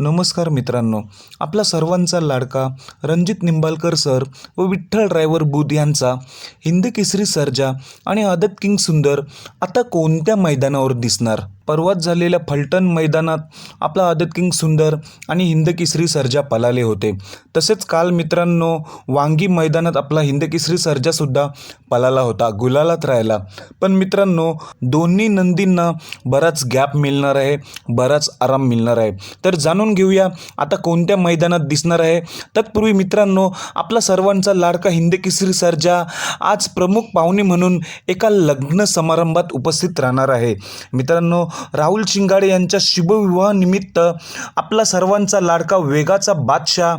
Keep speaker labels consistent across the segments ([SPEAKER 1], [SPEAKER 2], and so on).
[SPEAKER 1] नमस्कार मित्रांनो. आपला सर्वांचा लाडका रणजित निंबाळकर सर व विठ्ठल ड्रायव्हर बुध यांचा हिंद केसरी सर्जा आणि आदत किंग सुंदर आता कोणत्या मैदानावर दिसणार? परवाच झालेल्या फलटण मैदानात आपला आदत किंग सुंदर आणि हिंदकेसरी सर्जा पलाले होते. तसेच काल मित्रांनो वांगी मैदानात आपला हिंदकेसरी सर्जासुद्धा पलाला होता गुलालात राहिला. पण मित्रांनो दोन्ही नंदींना बराच गॅप मिळणार आहे बराच आराम मिळणार आहे. तर जाणून घेऊया आता कोणत्या मैदानात दिसणार आहे. तत्पूर्वी मित्रांनो आपला सर्वांचा लाडका हिंदकेसरी सर्जा आज प्रमुख पाहुणे म्हणून एका लग्न समारंभात उपस्थित राहणार आहे. मित्रांनो राहुल शिंगाडे यांच्या शुभविवाहानिमित्त आपला सर्वांचा लाडका वेगाचा बादशाह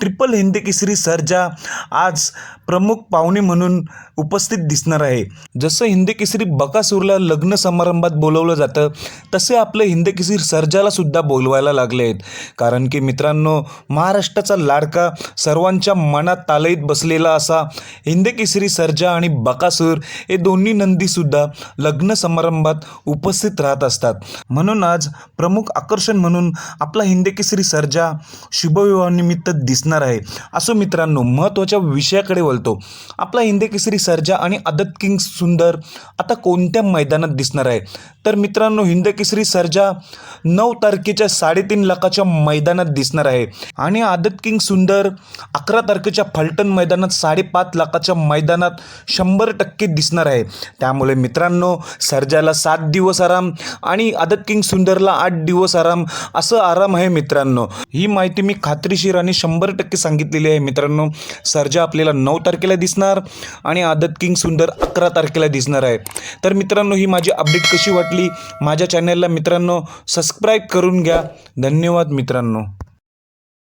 [SPEAKER 1] ट्रिपल हिंदकेसरी सर्जा आज प्रमुख पाहुणे म्हणून उपस्थित दिसणार आहे. जसं हिंदकेसरी बकासूरला लग्न समारंभात बोलवलं जातं तसे आपलं हिंद केसरी सर्जाला सुद्धा बोलवायला लागले आहेत. कारण की मित्रांनो महाराष्ट्राचा लाडका सर्वांच्या मनात तालईत बसलेला असा हिंदकेसरी सर्जा आणि बकासूर हे दोन्ही नंदीसुद्धा लग्न समारंभात उपस्थित राहत असतात. म्हणून आज प्रमुख आकर्षण म्हणून आपला हिंदकेसरी सर्जा शुभविवाहानिमित्त दिसणार आहे. असो मित्रांनो महत्त्वाच्या विषयाकडे वळतो. आपला हिंदकेसरी सर्जा आणि आदत किंग सुंदर आता कोणत्या मैदानात दिसणार आहे? तर मित्रांनो हिंदकेसरी सर्जा नऊ तारखेच्या साडेतीन लाखाच्या मैदानात दिसणार आहे. आणि आदत किंग सुंदर अकरा तारखेच्या फलटण मैदानात साडेपाच लाखाच्या मैदानात शंभर टक्के दिसणार आहे. त्यामुळे मित्रांनो सर्जाला सात दिवस आराम आणि आदत किंग सुंदरला आठ दिवस आराम असं आराम आहे मित्रांनो. ही माहिती मी खात्रीशीर आणि शंभर टक्के सांगितलेली आहे मित्रांनो. सर्जा आपल्याला नऊ तारखेला दिसणार आणि आदत किंग सुंदर अकरा तारखेला दिसणार आहे. तर मित्रांनो ही माझी अपडेट कशी वाटली? माझ्या चॅनलला मित्रांनो सबस्क्राईब करून घ्या. धन्यवाद मित्रांनो.